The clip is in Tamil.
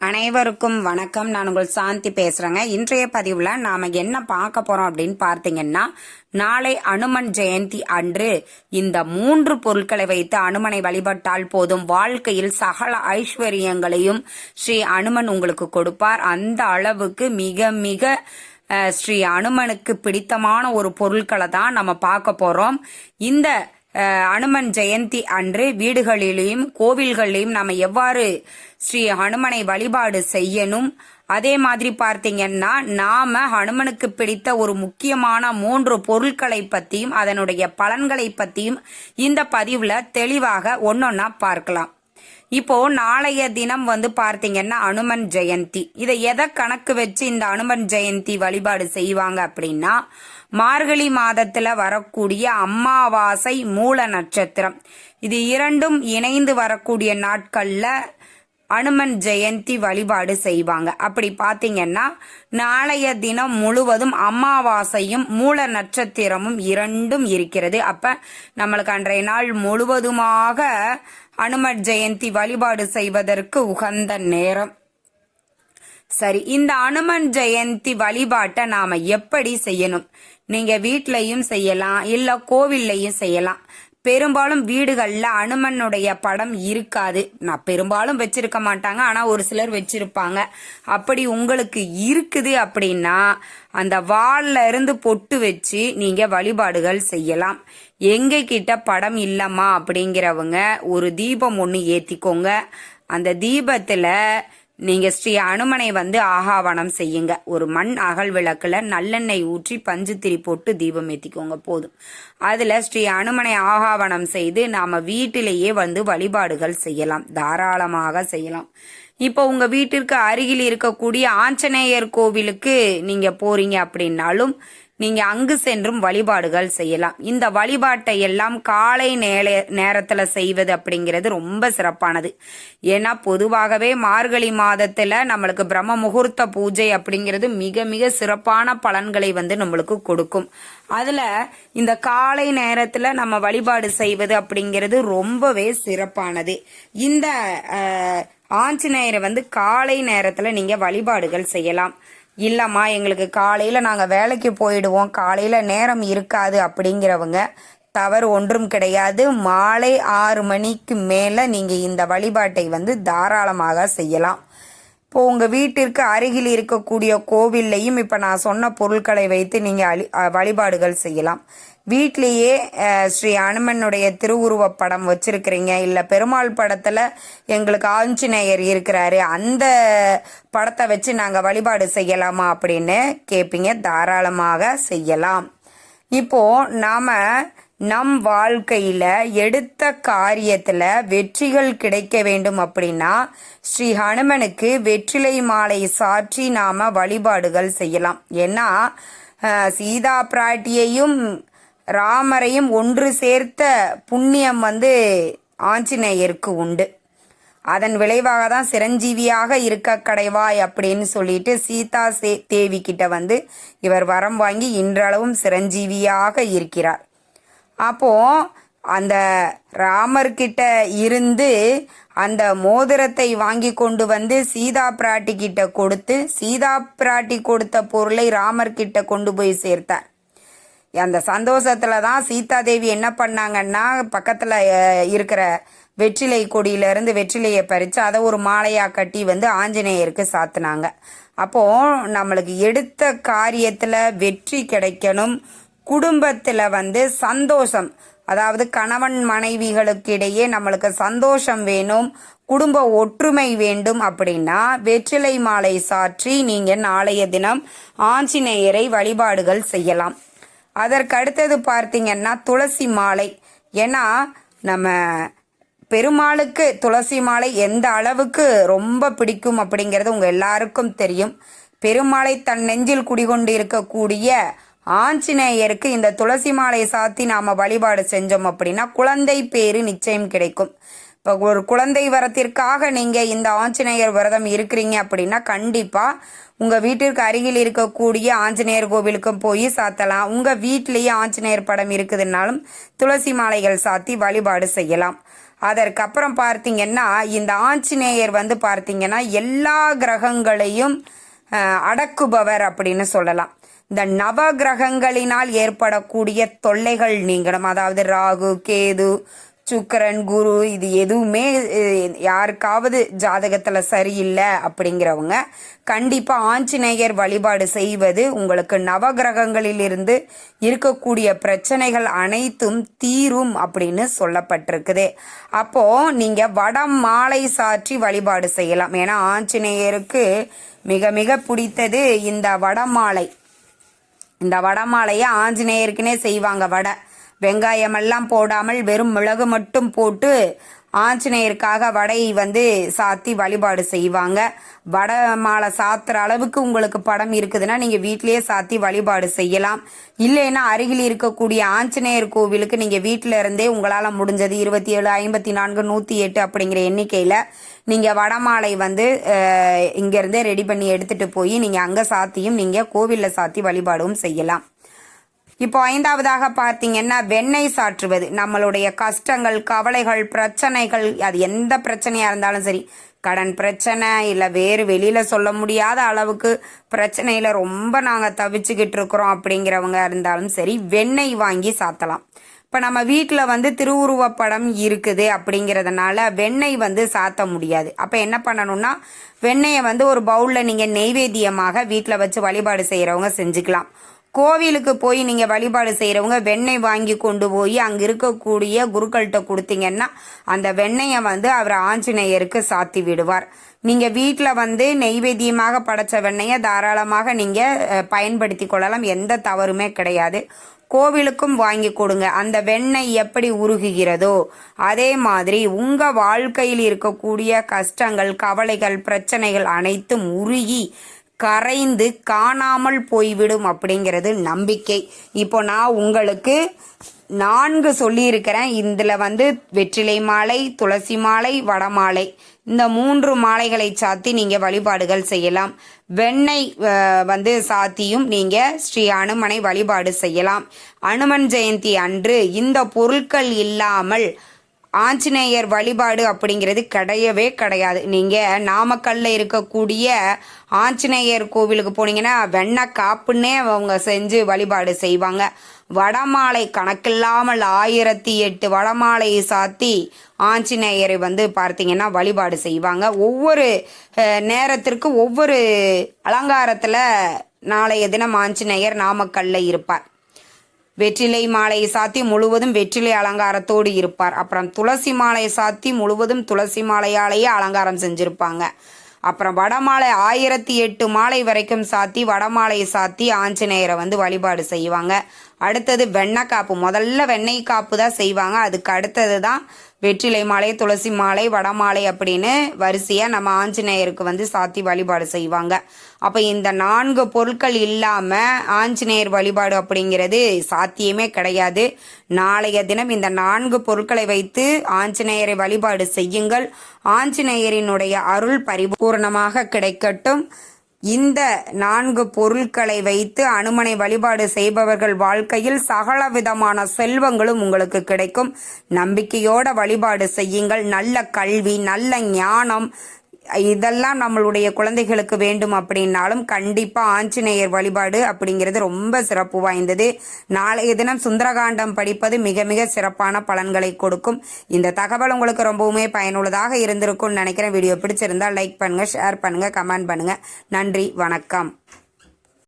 அனைவருக்கும் வணக்கம். நான் உங்கள் சாந்தி பேசுறேங்க. இன்றைய பதிவுல நாம என்ன பார்க்க போறோம் அப்படின்னு பார்த்தீங்கன்னா நாளை அனுமன் ஜெயந்தி அன்று இந்த மூன்று பொருட்களை வைத்து அனுமனை வழிபட்டால் போதும். வாழ்க்கையில் சகல ஐஸ்வர்யங்களையும் ஸ்ரீ அனுமன் உங்களுக்கு கொடுப்பார். அந்த அளவுக்கு மிக மிக ஸ்ரீ அனுமனுக்கு பிடித்தமான ஒரு பொருட்களை தான் நம்ம பார்க்க போறோம். இந்த அனுமன் ஜெயந்தி அன்று வீடுகளிலையும் கோவில்களிலையும் நம்ம எவ்வாறு ஸ்ரீ ஹனுமனை வழிபாடு செய்யணும்? அதே மாதிரி பார்த்தீங்கன்னா நாம ஹனுமனுக்கு பிடித்த ஒரு முக்கியமான மூன்று பொருட்களை பற்றியும் அதனுடைய பலன்களை பற்றியும் இந்த பதிவில் தெளிவாக ஒன்றொன்னா பார்க்கலாம். இப்போ நாளைய தினம் வந்து பார்த்தீங்கன்னா அனுமன் ஜெயந்தி. இதை எதை கணக்கு வச்சு இந்த அனுமன் ஜெயந்தி வழிபாடு செய்வாங்க அப்படின்னா மார்கழி மாதத்துல வரக்கூடிய அமாவாசை மூல நட்சத்திரம். இது இரண்டும் இணைந்து வரக்கூடிய நாட்கள்ல அனுமன் ஜெயந்தி வழிபாடு செய்வாங்க. அப்படி பார்த்தீங்கன்னா நாளைய தினம் முழுவதும் அமாவாசையும் மூல நட்சத்திரமும் இரண்டும் இருக்கிறது. அப்ப நம்மளுக்கு அன்றைய நாள் முழுவதுமாக அனுமன் ஜெயந்தி வழிபாடு செய்வதற்கு உகந்த நேரம். சரி இந்த அனுமன் ஜெயந்தி வழிபாட்டை நாம எப்படி செய்யணும்? நீங்க வீட்லயும் செய்யலாம் இல்ல கோவில்லையும் செய்யலாம். பெரும்பாலும் வீடுகளில் அனுமனுடைய படம் இருக்காது. நான் பெரும்பாலும் வச்சிருக்க மாட்டாங்க. ஆனால் ஒரு சிலர் வச்சிருப்பாங்க. அப்படி உங்களுக்கு இருக்குது அப்படின்னா அந்த வால்ல இருந்து பொட்டு வச்சு நீங்கள் வழிபாடுகள் செய்யலாம். எங்கே கிட்ட படம் இல்லைம்மா அப்படிங்கிறவங்க ஒரு தீபம் ஒன்று ஏற்றிக்கோங்க அந்த தீபத்தில் நீங்க ஸ்ரீ அனுமனை வந்து ஆகாவனம் செய்யுங்க. ஒரு மண் அகல் விளக்குல நல்லெண்ணெய் ஊற்றி பஞ்சு திரி போட்டு தீபம் ஏத்திக்கோங்க போதும். அதுல ஸ்ரீ அனுமனை ஆகாவனம் செய்து நாம வீட்டிலேயே வந்து வழிபாடுகள் செய்யலாம். தாராளமாக செய்யலாம். இப்போ உங்க வீட்டிற்கு அருகில் இருக்கக்கூடிய ஆஞ்சநேயர் கோவிலுக்கு நீங்க போறீங்க அப்படின்னாலும் நீங்கள் அங்கு சென்றும் வழிபாடுகள் செய்யலாம். இந்த வழிபாட்டை எல்லாம் காலை நேர நேரத்தில் செய்வது அப்படிங்கிறது ரொம்ப சிறப்பானது. ஏன்னா பொதுவாகவே மார்கழி மாதத்தில் நம்மளுக்கு பிரம்ம முகூர்த்த பூஜை அப்படிங்கிறது மிக மிக சிறப்பான பலன்களை வந்து நம்மளுக்கு கொடுக்கும். அதில் இந்த காலை நேரத்தில் நம்ம வழிபாடு செய்வது அப்படிங்கிறது ரொம்பவே சிறப்பானது. இந்த ஆஞ்சநேயரை வந்து காலை நேரத்தில் நீங்கள் வழிபாடுகள் செய்யலாம். இல்லைம்மா எங்களுக்கு காலையில் நாங்கள் வேலைக்கு போயிடுவோம். காலையில் நேரம் இருக்காது அப்படிங்கிறவங்க தவறு ஒன்றும் கிடையாது. மாலை ஆறு மணிக்கு மேலே நீங்கள் இந்த வழிபாட்டை வந்து தாராளமாக செய்யலாம். இப்போ உங்கள் வீட்டிற்கு அருகில் இருக்கக்கூடிய கோவில்லையும் இப்போ நான் சொன்ன பொருட்களை வைத்து நீங்கள் அழி- வழிபாடுகள் செய்யலாம். வீட்லேயே ஸ்ரீ அனுமனுடைய திருவுருவப் படம் வச்சிருக்கிறீங்க. இல்லை பெருமாள் படத்தில் எங்களுக்கு ஆஞ்சநேயர் இருக்கிறாரு. அந்த படத்தை வச்சு நாங்கள் வழிபாடு செய்யலாமா அப்படின்னு கேட்பீங்க தாராளமாக செய்யலாம். இப்போ நாம நம் வாழ்க்கையில் எடுத்த காரியத்தில் வெற்றிகள் கிடைக்க வேண்டும் அப்படின்னா ஸ்ரீ ஹனுமனுக்கு வெற்றிலை மாலை சாற்றி நாம வழிபாடுகள் செய்யலாம். ஏன்னா சீதா பிராட்டியையும் ராமரையும் ஒன்று சேர்த்த புண்ணியம் வந்து ஆஞ்சநேயருக்கு உண்டு. அதன் விளைவாக தான் சிரஞ்சீவியாக இருக்க கடைவாய் அப்படின்னு சொல்லிட்டு சீதா சே தேவி கிட்ட வந்து இவர் வரம் வாங்கி இன்றளவும் சிரஞ்சீவியாக இருக்கிறார். அப்போ அந்த ராமர்கிட்ட இருந்து அந்த மோதிரத்தை வாங்கி கொண்டு வந்து சீதா பிராட்டி கிட்ட கொடுத்து சீதா பிராட்டி கொடுத்த பொருளை ராமர்கிட்ட கொண்டு போய் சேர்த்தார். அந்த சந்தோஷத்துல தான் சீதாதேவி என்ன பண்ணாங்கன்னா பக்கத்துல இருக்கிற வெற்றிலை கொடியில இருந்து வெற்றிலையை பறித்து அதை ஒரு மாலையாக கட்டி வந்து ஆஞ்சநேயருக்கு சாத்தினாங்க. அப்போ நம்மளுக்கு எடுத்த காரியத்தில் வெற்றி கிடைக்கணும். குடும்பத்தில் வந்து சந்தோஷம். அதாவது கணவன் மனைவிகளுக்கு இடையே நம்மளுக்கு சந்தோஷம் வேணும் குடும்ப ஒற்றுமை வேண்டும் அப்படின்னா வெற்றிலை மாலை சாற்றி நீங்கள் நாளைய தினம் ஆஞ்சநேயரை வழிபாடுகள் செய்யலாம். அதற்கு அடுத்தது பார்த்தீங்கன்னா துளசி மாலை. ஏன்னா நம்ம பெருமாளுக்கு துளசி மாலை எந்த அளவுக்கு ரொம்ப பிடிக்கும் அப்படிங்கிறது உங்கள் எல்லாருக்கும் தெரியும். பெருமாளை தன் நெஞ்சில் குடிகொண்டு இருக்கக்கூடிய ஆஞ்சநேயருக்கு இந்த துளசி மாலை சாத்தி நாம வழிபாடு செஞ்சோம் அப்படின்னா குழந்தை பேரு நிச்சயம் கிடைக்கும். இப்போ ஒரு குழந்தை வரத்திற்காக நீங்கள் இந்த ஆஞ்சநேயர் விரதம் இருக்கிறீங்க அப்படின்னா கண்டிப்பாக உங்கள் வீட்டிற்கு அருகில் இருக்கக்கூடிய ஆஞ்சநேயர் கோவிலுக்கும் போய் சாத்தலாம். உங்கள் வீட்டிலேயே ஆஞ்சநேயர் படம் இருக்குதுன்னாலும் துளசி மாலைகள் சாத்தி வழிபாடு செய்யலாம். அதற்கப்புறம் பார்த்தீங்கன்னா இந்த ஆஞ்சநேயர் வந்து பார்த்தீங்கன்னா எல்லா கிரகங்களையும் அடக்குபவர் அப்படின்னு சொல்லலாம். இந்த நவ கிரகங்களினால் ஏற்படக்கூடிய தொல்லைகள் நீங்கணும். அதாவது ராகு கேது சுக்கரன் குரு இது எதுவுமே யாருக்காவது ஜாதகத்துல சரியில்லை அப்படிங்கிறவங்க கண்டிப்பா ஆஞ்சநேயர் வழிபாடு செய்வது உங்களுக்கு நவகிரகங்களிலிருந்து இருக்கக்கூடிய பிரச்சனைகள் அனைத்தும் தீரும் அப்படின்னு சொல்லப்பட்டிருக்குது. அப்போ நீங்க வடம் மாலை சாற்றி வழிபாடு செய்யலாம். ஏன்னா ஆஞ்சநேயருக்கு மிக மிக பிடித்தது இந்த வடமாலை இந்த வடமாலையை ஆஞ்சநேயருக்குனே செய்வாங்க வடை. வெங்காயமெல்லாம் போடாமல் வெறும் மிளகு மட்டும் போட்டு ஆஞ்சநேயருக்காக வடை வந்து சாத்தி வழிபாடு செய்வாங்க. வடை மாலை சாத்துற அளவுக்கு உங்களுக்கு படம் இருக்குதுன்னா நீங்க வீட்டிலேயே சாத்தி வழிபாடு செய்யலாம். இல்லைன்னா அருகில் இருக்கக்கூடிய ஆஞ்சநேயர் கோவிலுக்கு நீங்க வீட்டில இருந்தே உங்களால முடிஞ்சது இருபத்தி ஏழு ஐம்பத்தி நான்கு நூத்தி எட்டு அப்படிங்கிற எண்ணிக்கையில நீங்க வடமாலை வந்து இங்கேருந்தே இங்க இருந்தே ரெடி பண்ணி எடுத்துட்டு போய் நீங்க அங்க சாத்தியும் நீங்க கோவில்ல சாத்தி வழிபாடும் செய்யலாம். இப்போ ஐந்தாவதாக பார்த்தீங்கன்னா வெண்ணெய் சாற்றுவது. நம்மளுடைய கஷ்டங்கள் கவலைகள் பிரச்சனைகள் அது எந்த பிரச்சனையாக இருந்தாலும் சரி கடன் பிரச்சனை இல்லை வேறு வெளியில் சொல்ல முடியாத அளவுக்கு பிரச்சனையில் ரொம்ப நாங்கள் தவிச்சுக்கிட்டு இருக்கிறோம் அப்படிங்கிறவங்க இருந்தாலும் சரி வெண்ணெய் வாங்கி சாத்தலாம். இப்போ நம்ம வீட்டில் வந்து திருவுருவப்படம் இருக்குது அப்படிங்கிறதுனால வெண்ணெய் வந்து சாத்த முடியாது. அப்போ என்ன பண்ணணும்னா வெண்ணெயை வந்து ஒரு பவுலில் நீங்கள் நெய்வேத்தியமாக வீட்டில் வச்சு வழிபாடு செய்கிறவங்க செஞ்சுக்கலாம். கோவிலுக்கு போய் நீங்க வழிபாடு செய்யறவங்க வெண்ணெய் வாங்கி கொண்டு போய் அங்க இருக்கக்கூடிய குருக்கள்கிட்ட கொடுத்தீங்கன்னா அந்த வெண்ணெயை வந்து அவர் ஆஞ்சநேயருக்கு சாத்தி விடுவார். நீங்க வீட்டில் வந்து நெய்வேத்தியமாக படைச்ச வெண்ணெயை தாராளமாக நீங்க பயன்படுத்தி கொள்ளலாம். எந்த தவறுமே கிடையாது. கோவிலுக்கும் வாங்கி கொடுங்க. அந்த வெண்ணெய் எப்படி உருகுகிறதோ அதே மாதிரி உங்க வாழ்க்கையில் இருக்கக்கூடிய கஷ்டங்கள் கவலைகள் பிரச்சனைகள் அனைத்தும் உருகி கரைந்து காணாமல் போய்விடும் அப்படிங்கிறது நம்பிக்கை. இப்போ நான் உங்களுக்கு நான்கு சொல்லியிருக்கிறேன். இதில் வந்து வெற்றிலை மாலை துளசி மாலை வடமாலை இந்த மூன்று மாலைகளை சாத்தி நீங்கள் வழிபாடுகள் செய்யலாம். வெண்ணெய் வந்து சாத்தியும் நீங்கள் ஸ்ரீ அனுமனை வழிபாடு செய்யலாம். அனுமன் ஜெயந்தி அன்று இந்த பொருட்கள் இல்லாமல் ஆஞ்சநேயர் வழிபாடு அப்படிங்கிறது கிடையவே கிடையாது. நீங்கள் நாமக்கல்ல இருக்கக்கூடிய ஆஞ்சநேயர் கோவிலுக்கு போனீங்கன்னா வெண்ணெய் காப்புன்னே அவங்க செஞ்சு வழிபாடு செய்வாங்க. வடமாலை கணக்கில்லாமல் ஆயிரத்தி எட்டு வடமாலையை சாத்தி ஆஞ்சநேயரை வந்து பார்த்தீங்கன்னா வழிபாடு செய்வாங்க. ஒவ்வொரு நேரத்திற்கு ஒவ்வொரு அலங்காரத்தில் நாளைய தினம் ஆஞ்சநேயர் நாமக்கல்ல இருப்பார். வெற்றிலை மாலையை சாத்தி முழுவதும் வெற்றிலை அலங்காரத்தோடு இருப்பார். அப்புறம் துளசி மாலையை சாத்தி முழுவதும் துளசி மாலையாலேயே அலங்காரம் செஞ்சுருப்பாங்க. அப்புறம் வடமாலை ஆயிரத்தி எட்டு மாலை வரைக்கும் சாத்தி வடமாலையை சாத்தி ஆஞ்சநேயரை வந்து வழிபாடு செய்வாங்க. அடுத்தது வெண்ணெய் காப்பு. முதல்ல வெண்ணெய் காப்பு தான் செய்வாங்க. அதுக்கு அடுத்தது தான் வெற்றிலை மாலை துளசி மாலை வடமாலை அப்படின்னு வரிசையா நம்ம ஆஞ்சநேயருக்கு வந்து சாத்தி வழிபாடு செய்வாங்க. அப்ப இந்த நான்கு பொருட்கள் இல்லாம ஆஞ்சநேயர் வழிபாடு அப்படிங்கிறது சாத்தியமே கிடையாது. நாளைய தினம் இந்த நான்கு பொருட்களை வைத்து ஆஞ்சநேயரை வழிபாடு செய்யுங்கள். ஆஞ்சநேயரினுடைய அருள் பரிபூர்ணமாக கிடைக்கட்டும். இந்த நான்கு பொருட்களை வைத்து அனுமனை வழிபாடு செய்பவர்கள் வாழ்க்கையில் சகல விதமான செல்வங்களும் உங்களுக்கு கிடைக்கும். நம்பிக்கையோட வழிபாடு செய்யுங்கள். நல்ல கல்வி நல்ல ஞானம் இதெல்லாம் நம்மளுடைய குழந்தைகளுக்கு வேண்டும் அப்படின்னாலும் கண்டிப்பா ஆஞ்சநேயர் வழிபாடு அப்படிங்கிறது ரொம்ப சிறப்பு வாய்ந்தது. நாளைய தினம் சுந்தரகாண்டம் படிப்பது மிக மிக சிறப்பான பலன்களை கொடுக்கும். இந்த தகவல் உங்களுக்கு ரொம்பவுமே பயனுள்ளதாக இருந்திருக்கும்னு நினைக்கிறேன். வீடியோ பிடிச்சிருந்தா லைக் பண்ணுங்க ஷேர் பண்ணுங்க கமெண்ட் பண்ணுங்க. நன்றி வணக்கம்.